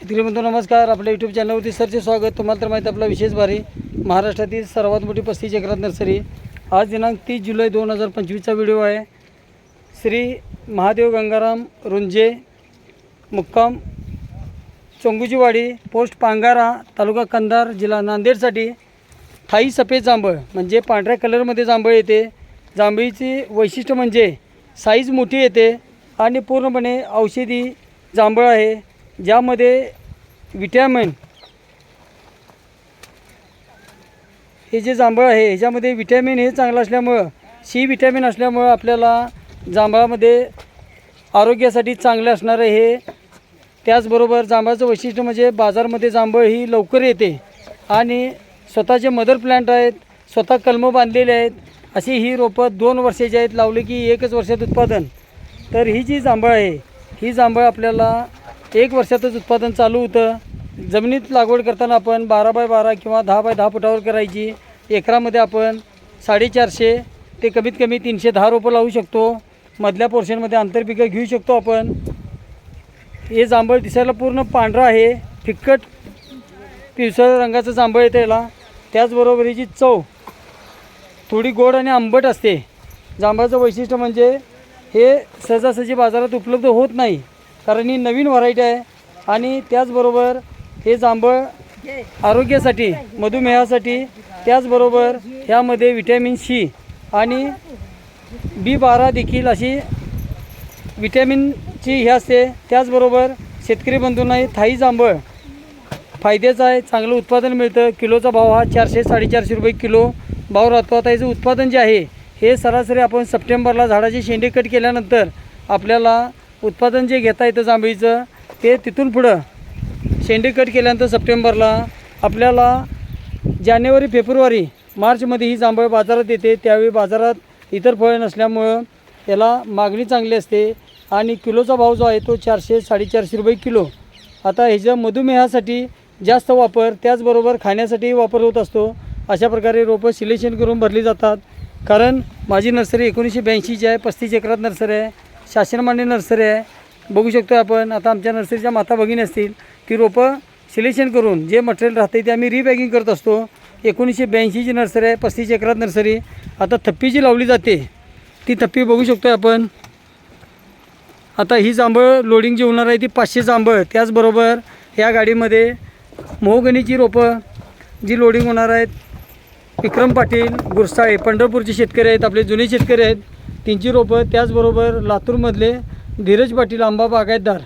शेतकरी बंधू नमस्कार. आपल्या यूट्यूब चॅनलवरती सरचे स्वागत. तुम्हाला तर माहिती आपला विशेष भारी महाराष्ट्रातील सर्वात मोठी पस्तीस एकरात नर्सरी. आज दिनांक तीस जुलै दोन हजार पंचवीसचा व्हिडिओ आहे. श्री महादेव गंगाराम रुंजे मुक्काम चोंगुजीवाडी पोस्ट पांगारा तालुका कंधार जिल्हा नांदेडसाठी थाई सफेद जांभळ म्हणजे पांढऱ्या कलरमध्ये जांभळ येते. जांभळीची वैशिष्ट्य म्हणजे साईज मोठी येते आणि पूर्णपणे औषधी जांभळ आहे. ज्यामध्ये विटॅमिन हे जे जांभळ आहे ह्याच्यामध्ये विटॅमिन हे चांगलं असल्यामुळं सी विटॅमिन असल्यामुळं आपल्याला जांभळामध्ये आरोग्यासाठी चांगलं असणारं हे. त्याचबरोबर जांभळाचं वैशिष्ट्य म्हणजे बाजारमध्ये जांभळ ही लवकर येते आणि स्वतःचे मदर प्लांट आहेत स्वतः कलमं बांधलेले आहेत अशी ही रोपं दोन वर्षाची आहेत लावली की एकच वर्षात उत्पादन. तर ही जी जांभळ आहे ही जांभळ आपल्याला एक वर्षातच उत्पादन चालू होतं. जमिनीत लागवड करताना आपण बारा बाय बारा किंवा दहा बाय दहा फुटावर करायची. एकरामध्ये आपण साडेचारशे ते कमीत कमी तीनशे दहा रोपं लावू शकतो. मधल्या पोर्शनमध्ये आंतरपिकं घेऊ शकतो आपण. हे जांभळ दिसायला पूर्ण पांढरं आहे. फिक्कट पिवसळ रंगाचं जांभळ येतं याला. त्याचबरोबरीची चव थोडी गोड आणि आंबट असते. जांभळाचं वैशिष्ट्य म्हणजे हे सहजासहजी बाजारात उपलब्ध होत नाही. कारण ही नवीन व्हरायटी आहे. आणि त्याचबरोबर हे जांभळ आरोग्यासाठी मधुमेहासाठी त्याचबरोबर ह्यामध्ये विटॅमिन सी आणि बी बारा देखील अशी विटॅमिनची हे असते. त्याचबरोबर शेतकरी बंधूंनाही थाई जांभळ फायद्याचं आहे. चांगलं उत्पादन मिळतं. किलोचा भाव हा चारशे साडेचारशे रुपये किलो भाव राहतो. आता याचं उत्पादन जे आहे हे सरासरी आपण सप्टेंबरला झाडाचे शेंडे कट केल्यानंतर आपल्याला उत्पादन जे घेता येतं जांभळीचं ते तिथून पुढं शेंडे कट केल्यानंतर सप्टेंबरला आपल्याला जानेवारी फेब्रुवारी मार्चमध्ये ही जांभळ बाजारात येते. त्यावेळी बाजारात इतर फळं नसल्यामुळं याला मागणी चांगली असते आणि किलोचा भाव जो आहे तो चारशे साडेचारशे रुपये किलो. आता ह्याच्या मधुमेहासाठी जास्त वापर त्याचबरोबर खाण्यासाठीही वापर होत असतो. अशा प्रकारे रोपं सिलेक्शन करून भरली जातात. कारण माझी नर्सरी एकोणीसशे ब्याऐंशीची आहे पस्तीस एकरात नर्सरी आहे. शासनमान्य नर्सरी आहे. बघू शकतो आपण आता आमच्या नर्सरीच्या माता भगिनी असतील ती रोपं सिलेक्शन करून जे मटेरियल राहते ते आम्ही रिबॅगिंग करत असतो. एकोणीसशे ब्याऐंशीची नर्सरी आहे पस्तीस एकरात नर्सरी. आता थप्पी जी लावली जाते ती थप्पी बघू शकतो आपण. आता ही जांभळ लोडिंग जी होणार आहे ती पाचशे जांभळ. त्याचबरोबर या गाडीमध्ये मोहगणीची रोपं जी लोडिंग होणार आहेत. विक्रम पाटील गुरसाळे पंढरपूरचे शेतकरी आहेत आपले जुने शेतकरी आहेत. त्यांची रोपं त्याचबरोबर लातूरमधले धीरज पाटील आंबा बागायतदार.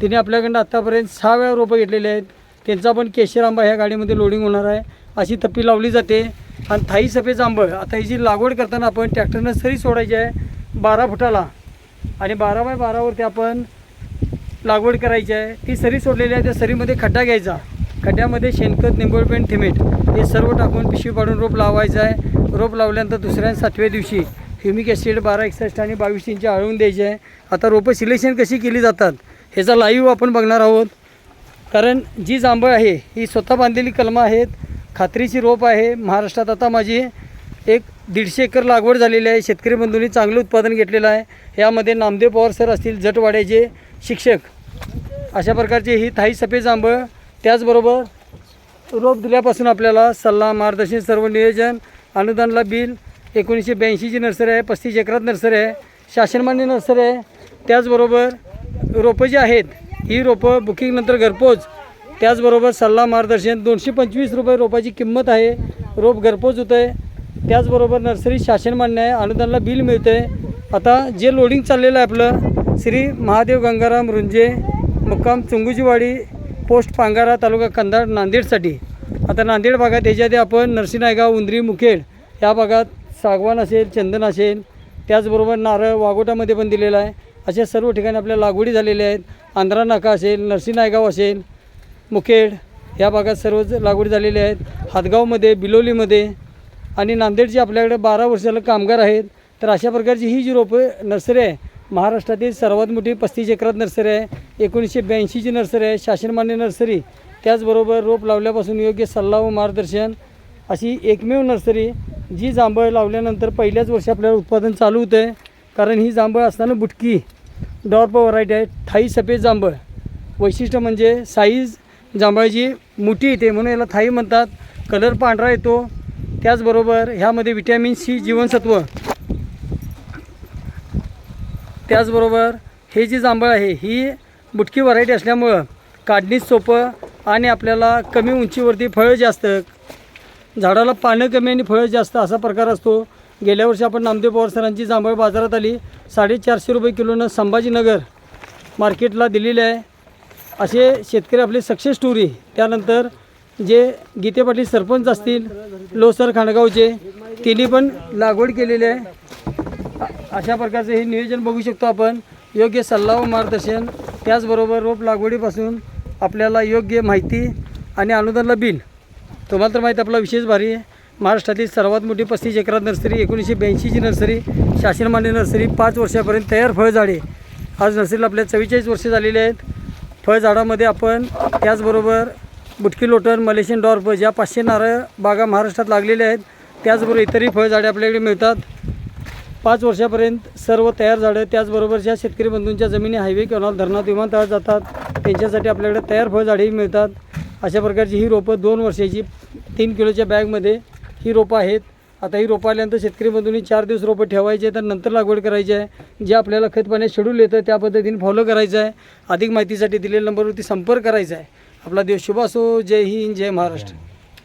तिने आपल्याकडनं आत्तापर्यंत सहा वेळा रोपं घेतलेले आहेत. त्यांचा पण केशर आंबा ह्या गाडीमध्ये लोडिंग होणार आहे. अशी थप्पी लावली जाते. आणि थाई सफेद आंबळ आता हिची लागवड करताना आपण ट्रॅक्टरनं सरी सोडायची आहे बारा फुटाला. आणि बारा बाय बारावरती आपण लागवड करायची आहे. ती सरी सोडलेली आहे त्या सरीमध्ये खड्डा घ्यायचा. खड्ड्यामध्ये शेणखत निंबोळपेंट थिमेट हे सर्व टाकून पिशवी पाडून रोप लावायचं आहे. रोप लावल्यानंतर दुसऱ्या सातव्या दिवशी ह्युमिक ॲसिड बारा एकसष्ट आणि बावीस इंची आळवून द्यायची आहे. आता रोपं सिलेक्शन कशी केली जातात ह्याचा लाईव्ह आपण बघणार आहोत. कारण जी जांभळ आहे ही स्वतः बांधलेली कलमं आहेत खात्रीची रोप आहे. महाराष्ट्रात आता माझी एक दीडशे एकर लागवड झालेली आहे. शेतकरी बंधूंनी चांगलं उत्पादन घेतलेलं आहे. यामध्ये नामदेव पवार सर असतील जटवाड्याचे शिक्षक. अशा प्रकारचे ही थाई सफेद जांभळ त्याचबरोबर रोप दिल्यापासून आपल्याला सल्ला मार्गदर्शन सर्व नियोजन अनुदानला बिल एकोणीसशे ब्याऐंशीची नर्सरी आहे पस्तीस एकरात नर्सरी आहे शासनमान्य नर्सरी आहे. त्याचबरोबर रोपं जी आहेत ही रोपं बुकिंगनंतर घरपोच. त्याचबरोबर सल्ला मार्गदर्शन दोनशे पंचवीस रुपये रोपाची किंमत आहे. रोप घरपोच होतं आहे त्याचबरोबर नर्सरी शासनमान्य आहे अनुदानला बिल मिळतं आहे आता जे लोडिंग चाललेलं आहे आपलं श्री महादेव गंगाराम रुंजे मुक्काम चुंगुजीवाडी पोस्ट पांगारा तालुका कंधार नांदेडसाठी. आता नांदेड भागात ह्याच्याआधी आपण नरसिंहनायगाव उंदरी मुखेड या भागात सागवान असेल चंदन असेल त्याचबरोबर नारळ वाघोटामध्ये पण दिलेला आहे. अशा सर्व ठिकाणी आपल्या लागवडी झालेल्या आहेत. आंध्रा नाका असेल नरसिंहनायगाव असेल मुखेड या भागात सर्वच लागवडी झालेल्या आहेत. हातगावमध्ये बिलोलीमध्ये आणि नांदेडची आपल्याकडे बारा वर्षाला कामगार आहेत. तर अशा प्रकारची ही जी रोपं नर्सरी आहे महाराष्ट्रातील सर्वात मोठी पस्तीस एकरात नर्सरी आहे. एकोणीसशे ब्याऐंशीची नर्सरी आहे. शासनमान्य नर्सरी. त्याचबरोबर रोप लावल्यापासून योग्य सल्ला व मार्गदर्शन अशी एकमेव नर्सरी जी जांभळ लावल्यानंतर पहिल्याच वर्षी आपल्याला उत्पादन चालू होतं. आहे कारण ही जांभळ असताना बुटकी डॉर्प व्हरायटी आहे थाई सफेद जांभळ. वैशिष्ट्य म्हणजे साईज जांभळाची मोठी येते म्हणून याला थाई म्हणतात. कलर पांढरा येतो. त्याचबरोबर ह्यामध्ये विटॅमिन सी जीवनसत्व. त्याचबरोबर हे जी जांभळ आहे ही बुटकी व्हरायटी असल्यामुळं काढणीच सोपं आणि आपल्याला कमी उंचीवरती फळं जास्त झाडाला पानं कमी आणि फळं जास्त असा प्रकार असतो. गेल्या वर्षी आपण नामदेव पवार सरांची जांभळ बाजारात आली. साडेचारशे रुपये किलोनं संभाजीनगर मार्केटला दिलेली आहे. असे शेतकरी आपले सक्सेस स्टोरी. त्यानंतर जे गीते पाटील सरपंच असतील लोसर खांडगावचे त्यांनी पण लागवड केलेली आहे. अशा प्रकारचं हे नियोजन बघू शकतो आपण. योग्य सल्ला व मार्गदर्शन त्याचबरोबर रोप लागवडीपासून आपल्याला योग्य माहिती आणि अनुदानला बिल तुम्हाला तर माहीत आपला विशेष भारी आहे. महाराष्ट्रातील सर्वात मोठी पस्तीस एकरात नर्सरी एकोणीसशे ब्याऐंशीची नर्सरी शासनमान्य नर्सरी पाच वर्षापर्यंत तयार फळझाडे. आज नर्सरीला आपल्या चव्वेचाळीस वर्षे झालेली आहेत. फळझाडामध्ये आपण त्याचबरोबर बुटकी लोटन मलेशियन डॉर्फ ज्या पाचशे नारळ बागा महाराष्ट्रात लागलेल्या आहेत. त्याचबरोबर इतरही फळझाडे आपल्याकडे मिळतात. पाच वर्षापर्यंत सर्व तयार झाडं त्याचबरोबर ज्या शेतकरी बंधूंच्या जमिनी हायवे किंवा धरणात विमानतळात जातात त्यांच्यासाठी आपल्याकडे तयार फळझाडेही मिळतात. अशा प्रकारची ही रोपं दोन वर्षाची तीन किलोच्या बॅगमध्ये ही रोपं आहेत. आता ही रोपं आल्यानंतर शेतकरी बंधूंनी चार दिवस रोपं ठेवायचे तर नंतर लागवड करायची आहे. जे आपल्याला खत पाण्यात शेड्यूल येतं त्या पद्धतीने फॉलो करायचं आहे. अधिक माहितीसाठी दिलेल्या नंबरवरती संपर्क करायचा आहे. आपला देश शुभ असो. जय हिंद जय महाराष्ट्र.